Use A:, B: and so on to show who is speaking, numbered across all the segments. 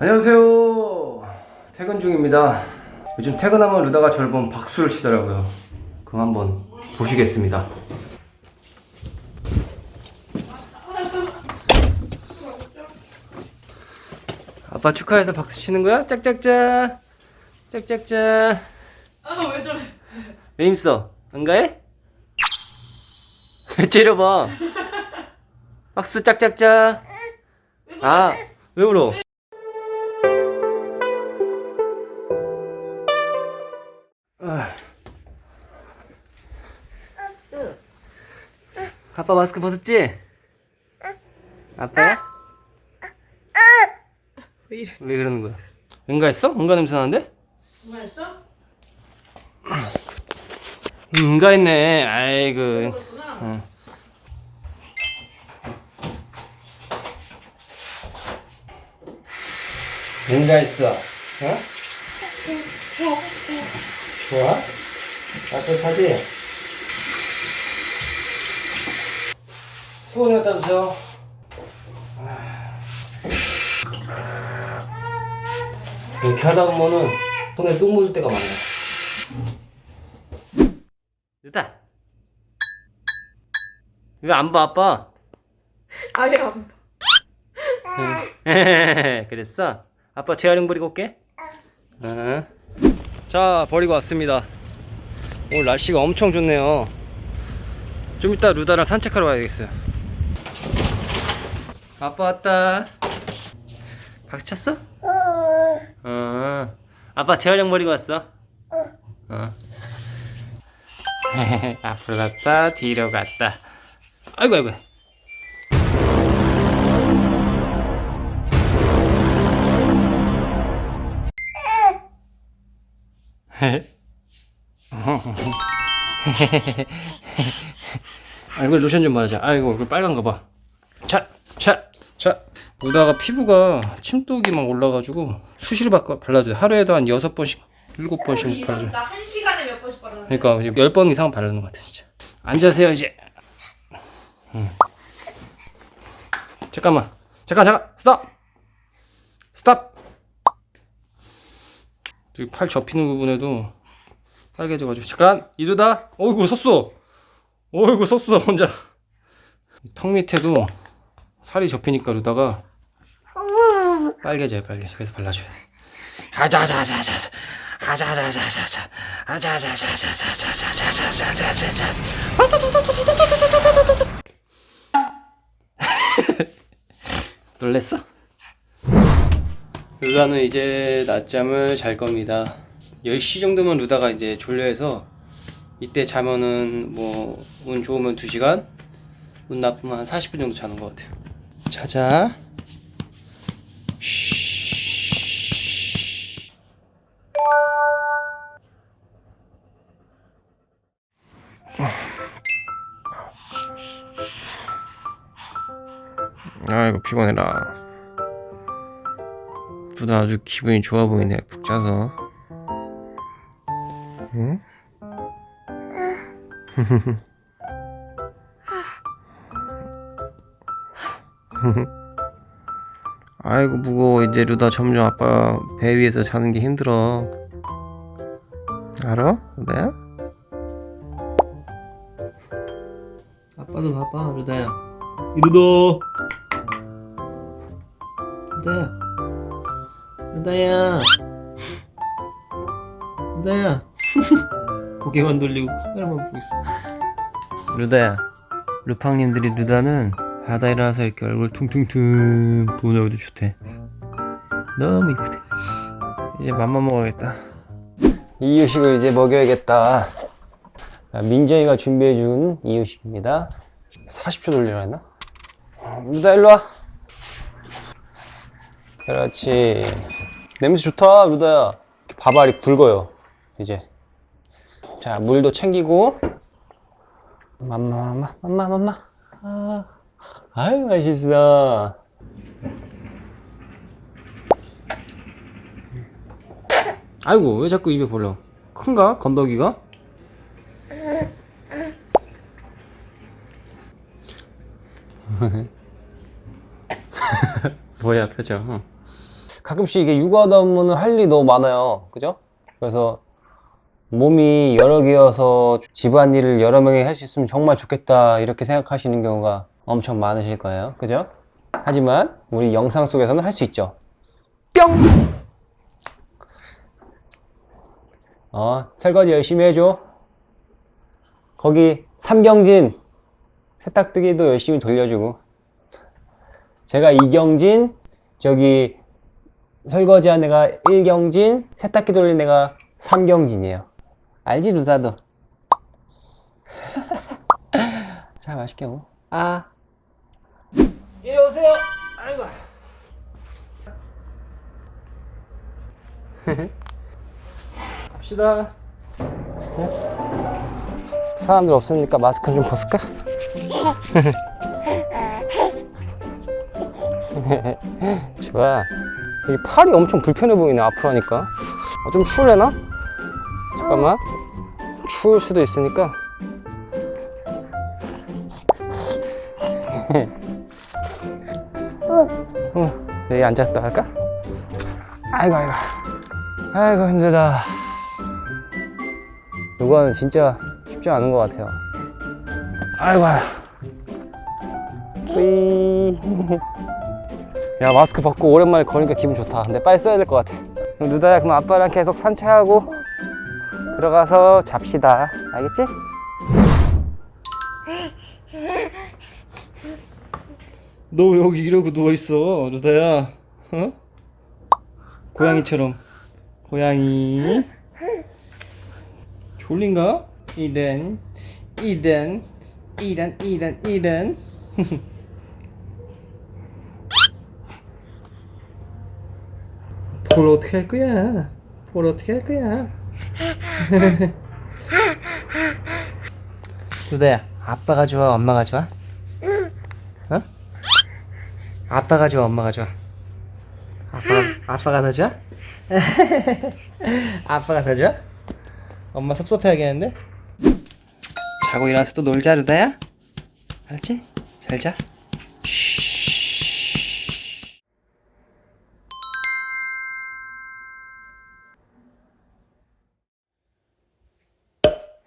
A: 안녕하세요. 퇴근 중입니다. 요즘 퇴근하면 루다가 저를 보면 박수를 치더라고요. 그럼 한번 보시겠습니다. 아빠 축하해서 박수 치는 거야? 짝짝짝. 짝짝짝.
B: 아 왜 저래?
A: 왜 힘써? 안 가해? 째려봐. 박수 짝짝짝. 아, 왜 울어? 아빠 마스크 벗었지? 아빠야?
B: 왜 이래?
A: 왜 그러는 거야? 응가했어? 응가 냄새 나는데?
B: 뭐했어?
A: 음, 응가했네. 아이고. 응. 응가했어. 어? 좋아? 따뜻하지? 수건을 갖다 주세요. 이렇게 하다 보면은 손에 똥 묻을 때가 많아요. 됐다. 왜안 봐, 아빠?
B: 아예 안 봐.
A: 그랬어? 아빠 재활용 버리고 올게. 응. 자, 버리고 왔습니다. 오늘 날씨가 엄청 좋네요. 좀 이따 루다랑 산책하러 가야겠어요. 아빠 왔다. 박수 쳤어? 어. 아빠 재활용 버리고 왔어. 어. 앞으로 갔다 뒤로 갔다. 아이고 아이고. 얼굴 로션 좀 바르자. 아이고 얼굴 빨간 거 봐. 자, 자, 자. 루다가 피부가 침독이 막 올라가지고 수시로 바꿔 발라줘요. 하루에도 한 여섯 번씩, 일곱 번씩 발라줘요.
B: 이상 나한 시간에 몇 번씩 바르는
A: 그러니까 열번 이상 바르는 것 같아 진짜. 앉으세요 이제. 응. 잠깐만. 잠깐 잠깐. 스탑. 스탑. 팔 접히는 부분에도 빨개져가지고 잠깐 이러다 어이구 섰어. 어이구 섰어 혼자. 턱 밑에도 살이 접히니까 이러다가 빨개져요 빨개져. 그래서 발라줘야 돼. 아자자자자. 아자자자자자. 아자자자자자자자자자자자자자. 놀랬어? 루다는 이제 낮잠을 잘 겁니다. 10시 정도면 루다가 이제 졸려해서 이때 자면은 뭐 운 좋으면 2시간, 운 나쁘면 한 40분 정도 자는 것 같아요. 자자. 쉬. 아이고 피곤해라. 루다 아주 기분이 좋아 보이네 푹 자서. 응? 아이고 무거워. 이제 루다 점점 아빠 배 위에서 자는 게 힘들어. 알아? 루다야? 아빠도 봐봐 루다야. 이루도 루다야. 루다야. 루다야. 고개만 돌리고 카메라만 보고 있어. 루다야 루팡님들이 루다는 바다에 나와서 이렇게 얼굴 퉁퉁퉁 보는 얼굴도 좋대. 너무 이쁘대. 이제 맘만 먹어야겠다. 이유식을 이제 먹여야겠다. 자, 민정이가 준비해준 이유식입니다. 40초 돌리라 했나? 루다 일로와. 그렇지. 냄새 좋다 루다야. 밥알이 굵어요 이제. 자 물도 챙기고. 맘마 맘마 맘마 맘마. 아, 아유 맛있어 아이고 왜 자꾸 입에 벌려 큰가 건더기가? 뭐야 표정
C: 가끔씩 이게 육아하다 보면 할 일이 너무 많아요. 그죠? 그래서 몸이 여러 개여서 집안일을 여러 명이 할 수 있으면 정말 좋겠다 이렇게 생각하시는 경우가 엄청 많으실 거예요. 그죠? 하지만 우리 영상 속에서는 할 수 있죠. 뿅! 어, 설거지 열심히 해줘. 거기 삼경진 세탁기도 열심히 돌려주고. 제가 이경진, 저기 설거지한 애가 일경진, 세탁기 돌린 애가 삼경진이에요. 알지 루다도? 자 맛있게 먹어. 아. 이리 오세요. 아이고. 갑시다. 사람들 없으니까 마스크 좀 벗을까? 좋아. 이 팔이 엄청 불편해 보이네, 앞으로 하니까. 아, 좀 추울래나? 잠깐만. 추울 수도 있으니까. 여기 앉았다 할까? 아이고, 아이고. 아이고, 힘들다. 이거는 진짜 쉽지 않은 것 같아요. 아이고, 아이고. 야 마스크 벗고 오랜만에 거니까 기분 좋다 근데 빨리 써야 될 것 같아 그럼 누다야 그럼 아빠랑 계속 산책하고 들어가서 잡시다 알겠지?
A: 너 왜 여기 이러고 누워있어 루다야 어? 고양이처럼 고양이 졸린가? 이런 이런 이런 이런 이런 볼 어떻게 할 거야 볼 어떻게 할 거야 루다야 아빠가 좋아 엄마가 좋아? 어? 아빠가 좋아, 엄마가 좋아? 아빠가, 아빠가 더 좋아? 아빠가 더 좋아? 엄마 섭섭해하겠는데? 자고 일어나서 또 놀자, 루다야? 알았지? 잘 자. 쉬.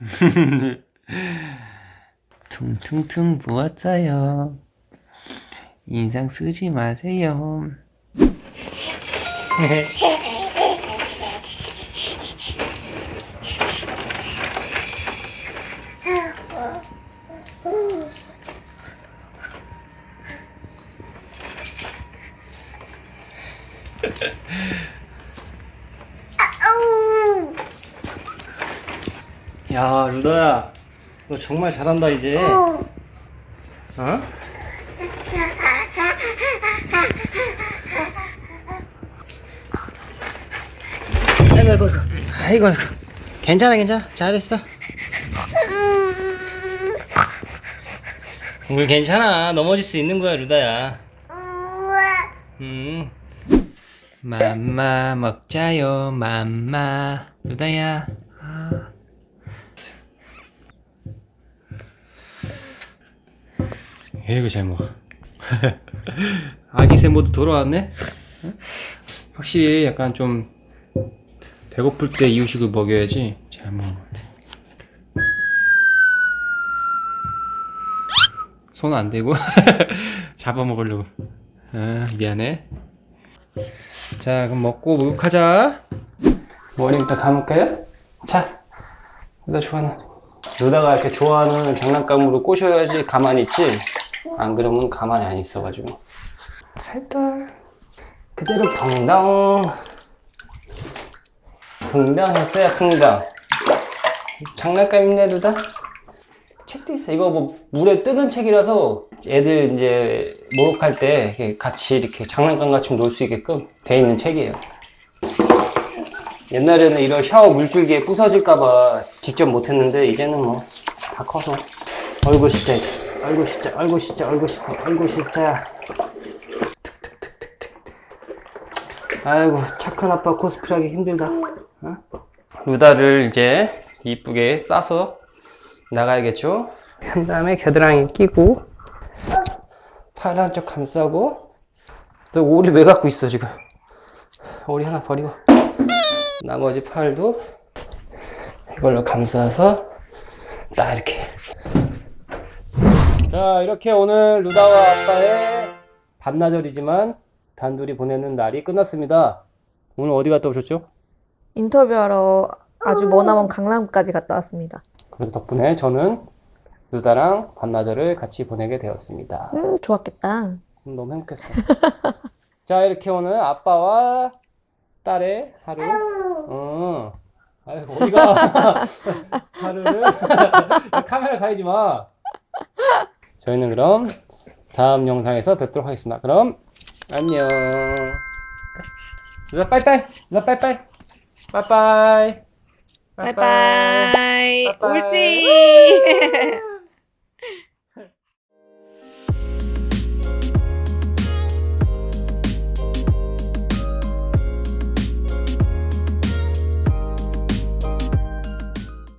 A: 퉁퉁퉁 부었어요. 인상 쓰지 마세요. 야, 루다야. 너 정말 잘한다, 이제. 어? 아이고, 아이고, 아이고, 아이고. 괜찮아, 괜찮아. 잘했어. 물 괜찮아. 넘어질 수 있는 거야, 루다야. 음. 맘마 먹자요, 맘마. 루다야. 아. 이거 잘 먹어. 아기 새 모두 돌아왔네? 응? 확실히 약간 좀 배고플 때 이유식을 먹여야지 잘 먹는 것 같아. 손 안 대고 잡아먹으려고. 아, 미안해. 자, 그럼 먹고 목욕하자. 머리부터 감을까요? 자, 루다 좋아하는. 루다가 이렇게 좋아하는 장난감으로 꼬셔야지 가만히 있지. 안 그러면 가만히 안 있어가지고. 탈달. 그대로 덩덩. 덩덩 했어요, 덩덩. 장난감이네, 루다? 책도 있어. 이거 뭐 물에 뜨는 책이라서 애들 이제 목욕할 때 같이 이렇게 장난감 같이 놀 수 있게끔 돼 있는 책이에요. 옛날에는 이런 샤워 물줄기에 부서질까봐 직접 못했는데 이제는 뭐 다 커서 얼굴 씻자 얼굴 씻자 얼굴 씻자 얼굴 씻자 얼굴 툭툭툭툭툭 아이고 착한 아빠 코스프레하기 힘들다 어? 루다를 이제 이쁘게 싸서 나가야겠죠? 그 다음에 겨드랑이 끼고 팔 한쪽 감싸고 너 오리 왜 갖고 있어 지금? 오리 하나 버리고. 나머지 팔도 이걸로 감싸서 딱 이렇게. 자 이렇게 오늘 루다와 아빠의 반나절이지만 단둘이 보내는 날이 끝났습니다. 오늘 어디 갔다 오셨죠?
D: 인터뷰하러 아주 머나먼 강남까지 갔다 왔습니다.
A: 그래서 덕분에 저는 루다랑 반나절을 같이 보내게 되었습니다.
D: 음, 좋았겠다.
A: 음, 너무 행복했어요. 자 이렇게 오늘 아빠와 딸의 하루. 어. 아이고 어디가? 하루를. 카메라 가리지 마. 저희는 그럼 다음 영상에서 뵙도록 하겠습니다. 그럼 안녕. 누나 빠이빠이. 누나 빠이빠이 빠이빠이
D: 바이바이.
A: 빠이빠이.
D: 옳지.